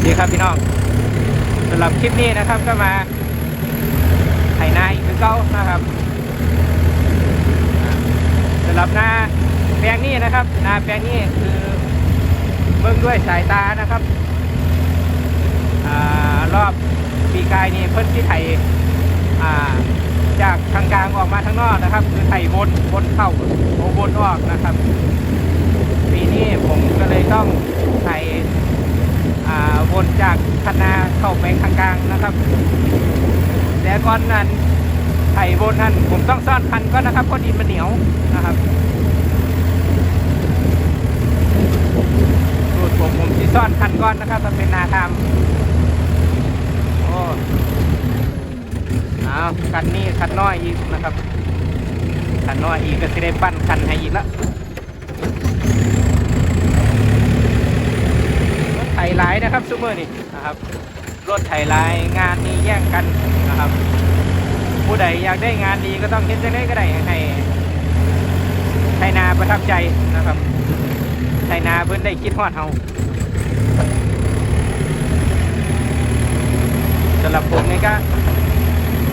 สดีครับพี่น้องสำหรับคลิปนี้นะครับก็มาไถนาอีกคือเก้านะครับสำหรับนาแปลงนี้นะครับ นาแปลงนี้คือเบิ่งด้วยสายตานะครับอรอบปีกายนี่เพิ่นที่ไถอ่าจากทางกลางออกมาทางนอกนะครับ คือไถวนวนเข้าโอวนออกนะครับ ปีนี้ผมก็เลยต้องไถอ่ วนจากคันนาเข้าไปทางกลางนะครับแต่ก่อนนั้นไถวนนั้นผมต้องซ่อนคันก็นะครับเพราะดินมันเหนียวนะครับสูตรผมผมที่ซ่อนคันก้อนนะครับมันเป็นนาทามโอ้เอาคันนี้คันน้อยอีกนะครับคันน้อยอีกก็จะได้ปั้นคันให้อีกแล้ว ถไหลายนะครับซูเมอร์นี่นะครับ รถไถหลายงานนี้แย่งกันนะครับ ผู้ใดอยากได้งานดีก็ต้องเฮ็ดจังไดก็ได้ให้ไถนาประทับใจนะครับไถนาเพิ่นได้คิดฮอดเฮาสำหรับผมนี่ก็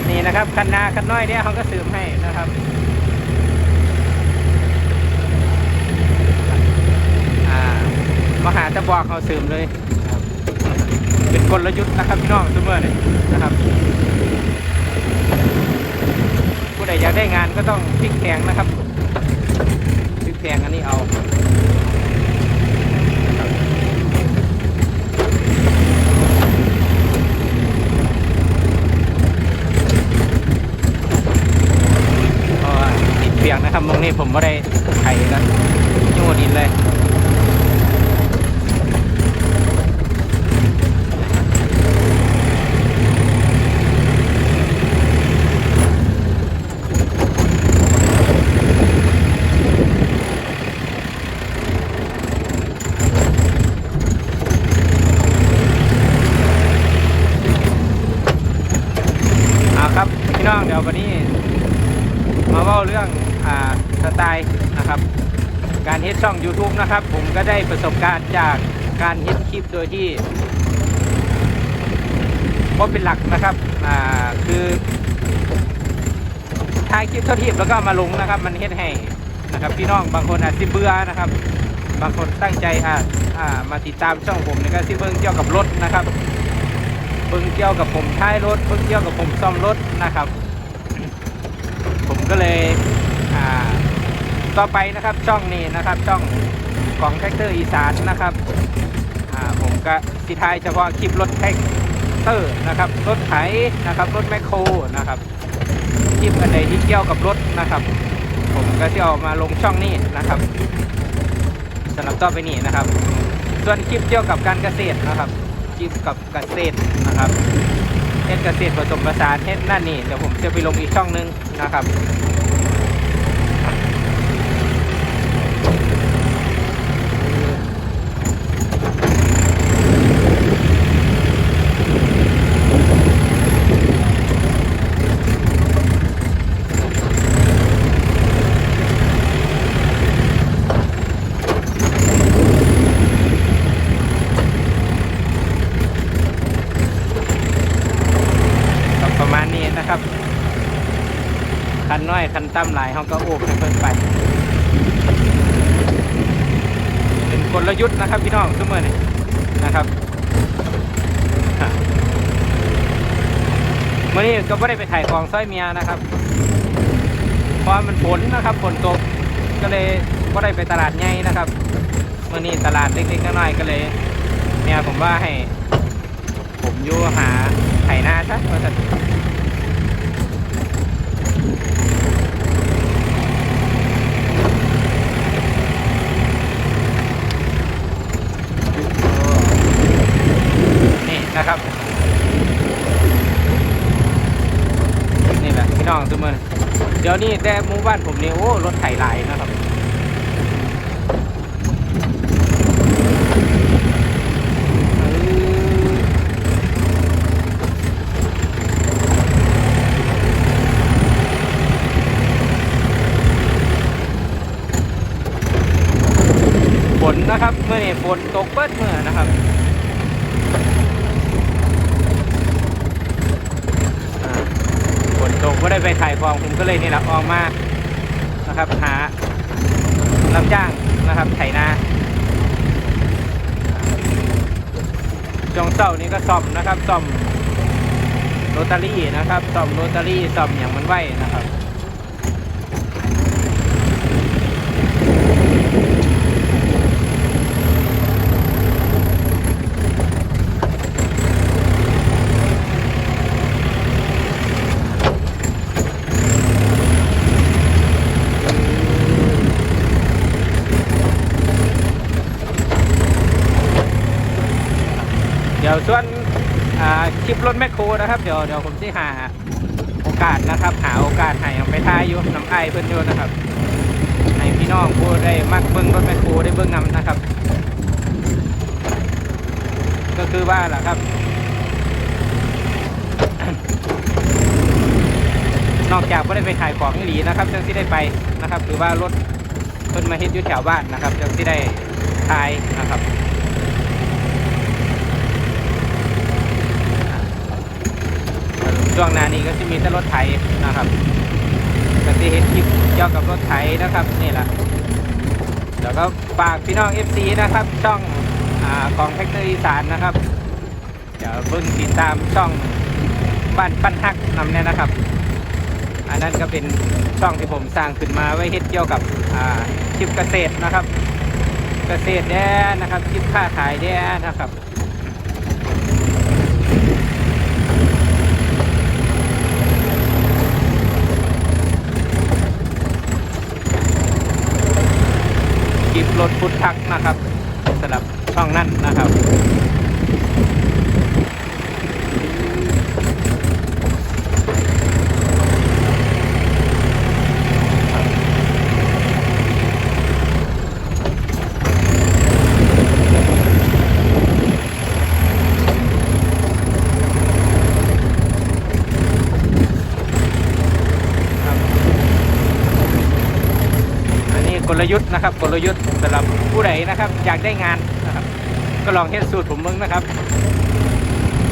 นี่นะครับคันนาคันน้อยเนี่ยเขาก็สืบให้นะครับอ่ามาหาจะบอกเขาสืมเลย กลยุทธ์นะครับพี่น้องซูเมอร์นี่นะครับผู้ใดอยากได้งานก็ต้องพลิกแพงนะครับพลิกแพงอันนี้เอาเพราะว่าติดเปียกนะครับตรงนี้ผมไม่ได้ไถกันยั่วดินเลย เอาครับพี่น้อง เดี๋ยววันนี้มาเล่าเรื่องอ่าสไตล์นะครับ การเฮ็ดช่อง YouTube นะครับ ผมก็ได้ประสบการณ์จากการเฮ็ดคลิปโดยที่ว่าเป็นหลักนะครับอ่าคือถ่ายคลิปเท่าที่แล้วก็มาลงนะครับ มันเฮ็ดให้นะครับ พี่น้องบางคนอาจจะเบื่อนะครับ บางคนตั้งใจอาอ่ามาติดตามช่องผมนี่ก็สิเบิ่งเกี่ยวกับรถนะครับเบิ่งเกี่ยวกับผมท้ายรถเบิ่งเกี่ยวกับผมซ่อมรถนะครับ ก็เลยต่อไปนะครับช่องนี้นะครับช่องของแท็กเตอร์อีสานนะครับผมก็สิทายเฉพาะคลิปรถแท็กเตอร์นะครับรถไถนะครับรถแมคโครนะครับคลิปอันใดที่เกี่ยวกับรถนะครับ ผมก็จะเอามาลงช่องนี้นะครับสำหรับต่อไปนี้นะครับ ส่วนคลิปเกี่ยวกับการเกษตรนะครับเกี่ยวกับเกษตรนะครับ เฮ็ดเกษตรผสมผสานเฮ็ดนั่นนี่เดี๋ยวผมจะไปลงอีกช่องนึงนะครับ ก็ประมาณนี้นะครับ คั นน้ำหลายเขาก็โอบให้เพิ่นไป เป็นกลยุทธ์นะครับพี่น้องทุกเมื่อนี่นะครับเมื่อนี้ก็ไม่ได้ไปถ่ายของสร้อยเมียนะครับเพราะมันฝนนะครับฝนตกก็เลยไม่ได้ไปตลาดใหญ่นะครับเมื่อนี้ตลาดเล็กๆน้อยๆก็เลยเนี่ยผมว่าให้ ผมอยู่หาไถนาซะว่าสันนี่ นะครับนี่แหละพี่น้องทุกมือเดี๋ยวนี้แต่หมู่บ้านผมนี่โอ้รถไถหลายนะครับฝนนะครับเมื่อนี่ฝนตกเปิดเมื่อนะครับ ได้ไปขายของผมก็เลยนี่แหละออกมานะครับหารับจ้างนะครับไถนาช่วงเศร้านี้ก็ซ่อมนะครับซ่อมโรตารี่นะครับซ่อมโรตารี่ซ่อมอย่างมันไหวนะครับ ยวส่วนคลิปรถแมคโครนะครับเดี๋ยวเดี๋ยวผมจะหาโอกาสนะครับ หาโอกาสให้ไปทายอยู่น้ำไอเพิ่นอยู่นะครับให้พี่น้องผู้ได้มักเบิ้งรถแมคโครได้เบิ้งนำนะครับ ก็คือว่าแหละครับ นอกจากไม่ได้ไปขายของอีหลีนะครับจังที่ได้ไปนะครับ หรือว่ารถเพิ่นมาเฮ็ดอยู่แถวบ้านนะครับจังที่ได้ทายนะครับ ช่วงหน้านี้ก็จะมีแต่รถไถนะครับก็จะเห็นคลิปเกี่ยวกับรถไถนะครับนี่แหละแล้วก็ฝากพี่น้อง FC นะครับ ช่องอของแท็กเตอร์อีสานนะครับเดี๋ยวเพิ่งติดตามช่องบ้านปั้นฮักนำเนี่ยนะครับ อันนั้นก็เป็นช่องที่ผมสร้างขึ้นมาไว้เฮ็ดเกี่ยวกับคลิปเกษตรนะครับ เกษตรแด่นะครับคลิปค้าขายแด่นะครับ ลิปรถพุทธักนะครับสำหรับช่องนั้นนะครับอันนี้กลยุทธ์นะครับ ลยุทธ์สำหรับผู้ใดนะครับอยากได้งานนะครับ ก็ลองเฮ็ดสูตรผมมึงนะครับ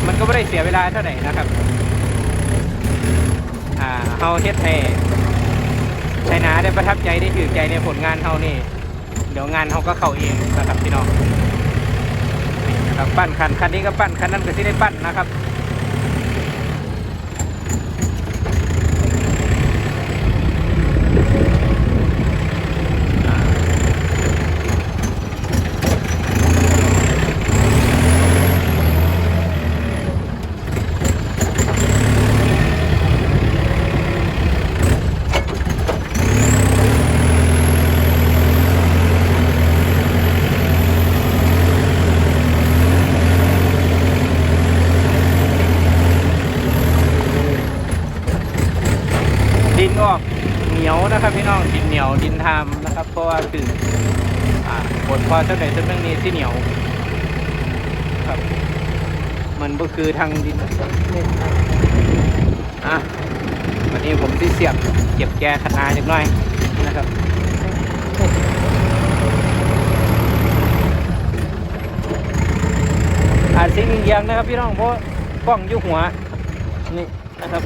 มันก็ไม่ได้เสียเวลาเท่าไหร่นะครับอ่าเฮาเฮ็ดให้ใช้นาได้ประทับใจได้ถือใจในผลงานเฮานี่ เดี๋ยวงานเฮาก็เข้าเองนะครับพี่น้องนะครับปั้นคันคันนี้ก็ปั้นคันนั้นก็ที่ได้ปั้นนะครับ ดินออกเห นียวนะครับพี่น้องดินเหนียวดินทามนะครับ เพราะว่าคืออ่าบทพอเจ้าไหนเจ้าเรื่องนี้ที่เหนียวครับมันก็คือทางดินอะวันนี้ผมที่เสียบเก็บแกคณาจักหน่อยนะครับอาจสิ่งเยียงนะครับพี่น้องเพราะกล้องอยู่หัวนี่นะครับ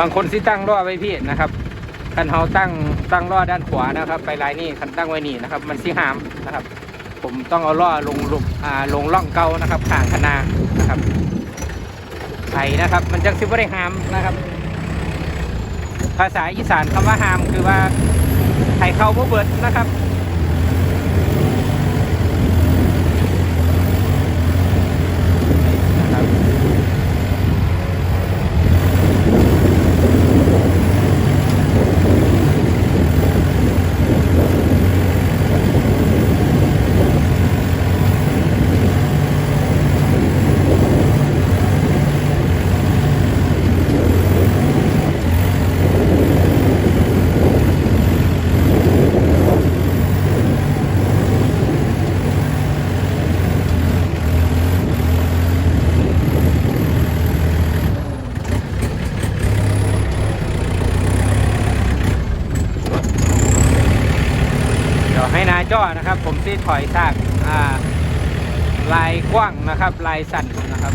บางคนที่ตั้งล้อไว้พี่นะครับคันเฮาตั้งตั้งล้อด้านขวานะครับ ไปลายนี่คันตั้งไว้นี่นะครับ มันสิหามนะครับ ผมต้องเอาล้อลงลงอ่าลงล่องเกานะครับข้างคณานะครับไถนะครับ มันจังสิบ่ได้หามนะครับ ภาษาอีสานคำว่าหามคือว่าไถเข้าบ่เบิดนะครับนะครับ อยซากอ่าลายกว้างนะครับลายสั้นนะครับ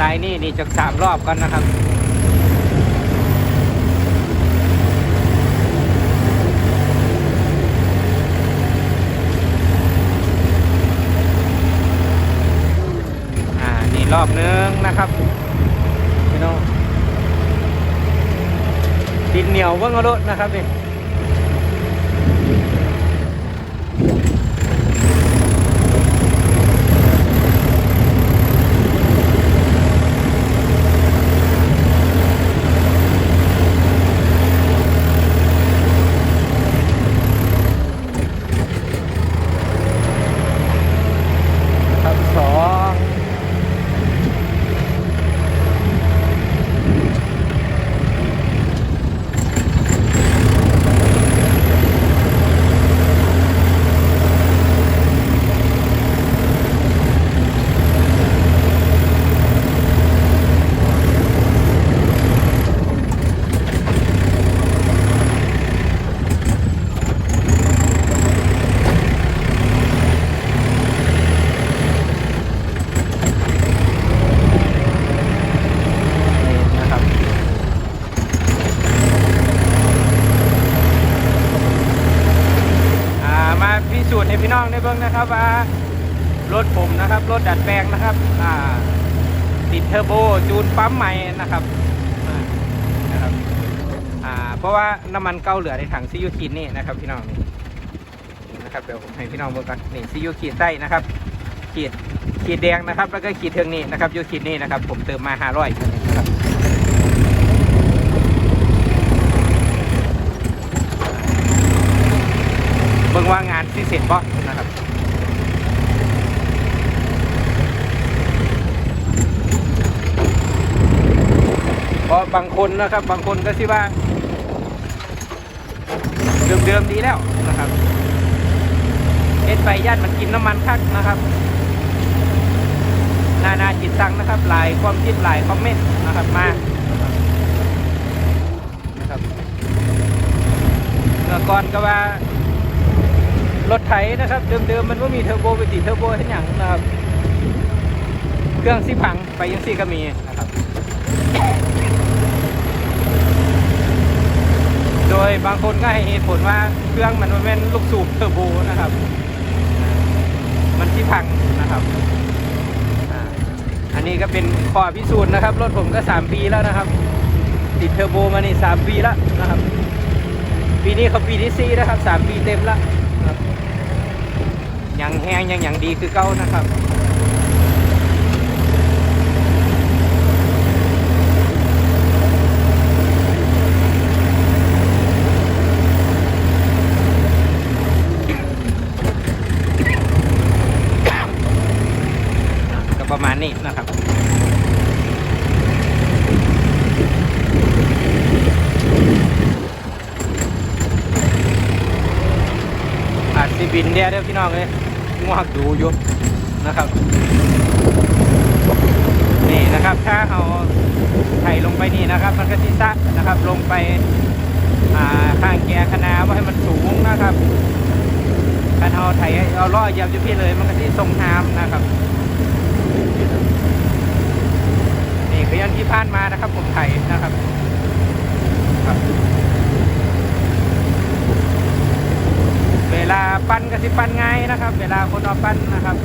ลายนี่นี่จากสามรอบกันนะครับอ่านี่รอบนึงนะครับพี่น้องดินเหนียวเบิ่งเอารถนะครับนี่ครับสอง นี่นะครับ อ่า มาพิสูจ น์ให้พี่น้องได้เบิ่งนะครับว่ารถผมนะครับรถดัดแปลงนะครับอ่าติดเทอร์โบจูนปั๊มใหม่นะครับนะครับอ่าเพราะว่าน้ำมันเก่าเหลือในถังซียูคินนี่นะครับพี่น้องนี่นะครับเดี๋ยวผมให้พี่น้องเบิ่งกันนี่ซียูขีดไส้นะครับขีดขีดแดงนะครับ แล้วก็ขีดเทิงนี่นะครับยูขีดนี่นะครับ ผมเติมมาห้าร้อยนะครั บเบิ่งว่างานที่เสร็จบ่นะครับเพราะบางคนนะครับ บางคนก็สิว่าเดิมๆดีแล้วนะครับเอ็ดไปย่านมันกินน้ำมันคักนะครับนานาจิตตังนะครับหลายความคิดหลายคอมเมนต์นะครับมานะครับเมื่อก่อนก็ว่า รถไถนะครับ เดิมๆมันว่ามีเทอร์โบไปติดเทอร์โบทั้งอย่างนะครับ เครื่องสิพังไปยังซี่ก็มีนะครับโดยบางคนก็ให้เหตุผลว่าเครื่องมันบ่แม่นลูกสูบเทอร์โบนะครับ มันที่พังนะครับ อันนี้ก็เป็นข้อพิสูจน์นะครับ รถผมก็ 3 ปีแล้วนะครับ ติดเทอร์โบมานี่3ปีแล้วนะครับ ปีนี้เขาปีที่สี่นะครับ 3 ปีเต็มแล้วนะ ยังแห้งยังอย่างดีคือเก้านะครับก็ประมาณนี้นะครับอาจบินเดียวเด้อพี่น้องเลย งวกดูอยู่นะครับ นี่นะครับถ้าเอาไถลงไปนี่นะครับ มันก็สิซะนะครับ ลงไปข้างแกคณาว่าให้มันสูงนะครับถ้าเอาไถเอาล้อยียบอยู่พี่เลย มันก็สิทรงหามนะครับ นี่คือยันที่ผ่านมานะครับ ผมไถนะครับครับ เวลาปั้นก็สิปั้นง่ายนะครับ เวลาคนเอาปั้นนะครับ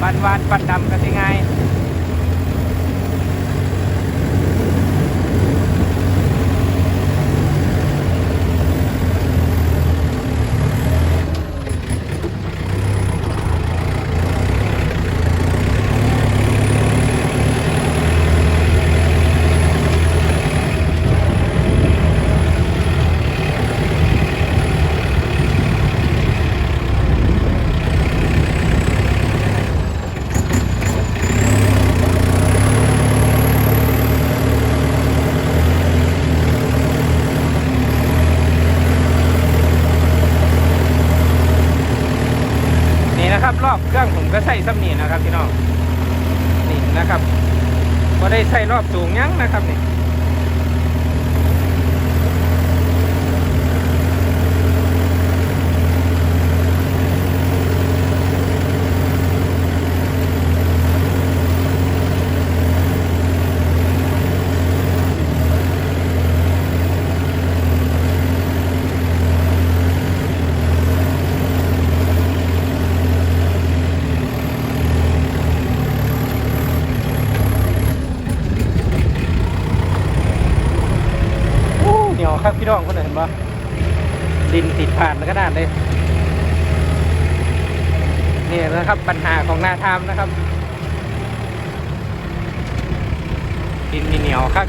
ปั้นวานปั้นดำก็สิง่าย นี่นะครับ รอบเครื่องผมก็ใส่ซ้ำนี่นะครับพี่น้องนี่นะครับก็ได้ใส่รอบ สูงยั้งนะครับนี่ ครับพี่น้องคนเห็นปะดิ นติดผ่านแล้วก็ด้านเลยนี่นะครับปัญหาของนาทามนะครับ ดินนี่เหนียวครับ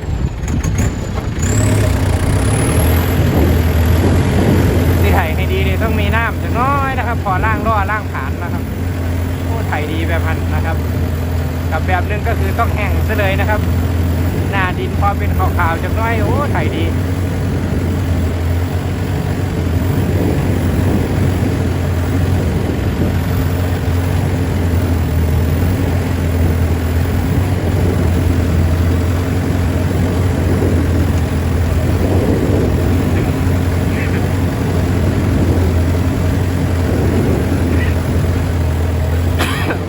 ที่ไถให้ดีนี่ต้องมีน้ำจะน้อยนะครับ พอล่างล่อล่างผานนะครับโอ้ไถดีแบบพันนะครับ กับแบบนึงก็คือต้องแห้งซะเลยนะครับ หน้าดินพอเป็นขาวๆจะน้อยโอ้ไถดี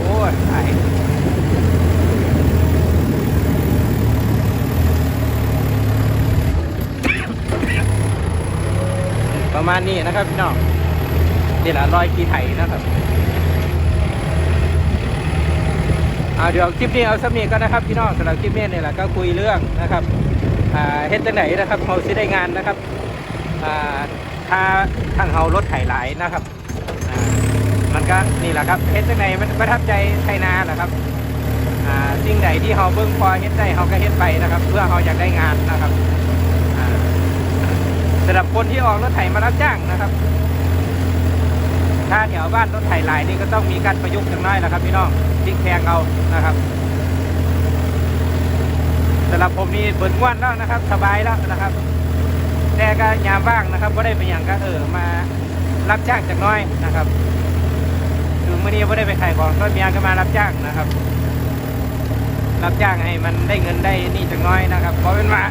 โอ้ยไถประมาณ นี้นะครับพี่น้องนี่แหละรอยกีไถนะครับเอาเดี๋ยวคลิปนี้เอาสมีกันะครับพี่น้องสำหรับคลิปนี้เนี่ยแหละก็คุยเรื่องนะครับเฮ็ดจังไหนนะครับเขาสิได้งานนะครับอ่าถ้าทางเฮารถไถหลายนะครับมันก็นี่แหละครับเฮ็ดจังไหนมันประทับใจไทยนาแหละครับสิ่งใดที่เฮาเบิ่งพอเฮ็ดได้เฮาก็เฮ็ดไปนะครับ เพื่อเฮาอยากได้งานนะครับ สำหรับคนที่ออกรถไถมารับจ้างนะครับ ถ้าแถวบ้านรถไถหลายนี่ก็ต้องมีการประยุกต์จังน้อยนะครับพี่น้องพลิกแพงเอานะครับสำหรับผมนี่เบิดงวันแล้วนะครับ สบายแล้วนะครับ แต่ก็ยามว่างนะครับก็ได้ไปอย่างก็เออมารับจ้างจากน้อยนะครับคือเมื่อนี้ไม่ได้ไปขายของก็มีงานก็มารับจ้างนะครับ รับจ้างให้มันได้เงินได้นี่จากน้อยนะครับเพราะเป็นว่า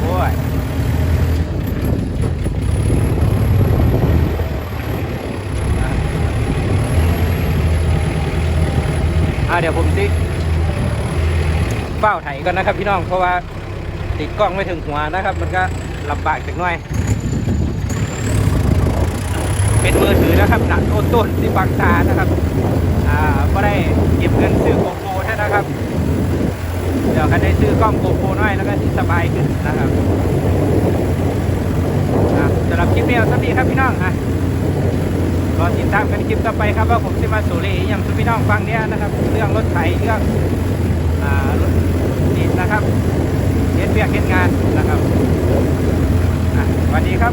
โอ้ยอ่าเดี๋ยวผมสิ เฝ้าไถก่อนนะครับพี่น้องเพราะว่าติดกล้องไม่ถึงหัวนะครับ มันก็ลำบากจักหน่อย เป็นมือถือนะครับหนักต้นต้นๆที่บังตานะครับ อ่าก็ได้เก็บเงินซื้อโกโปรให้นะครับ เดี๋ยวกันได้ซื้อกล้องโกโปรน้อยแล้วก็ที่สบายขึ้นนะครับสำหรับคลิปนี้เอาสักทีครับพี่น้องอะรอติดตามกันคลิปต่อไปครับว่าผมจะมาสู่เลอย่างสุพี่น้องฟังเนี้ยนะครับ เรื่องรถไถเรื่องอ่ารถ นะครับเห็นเบียกเห็นงานนะครับสวัสดีครับ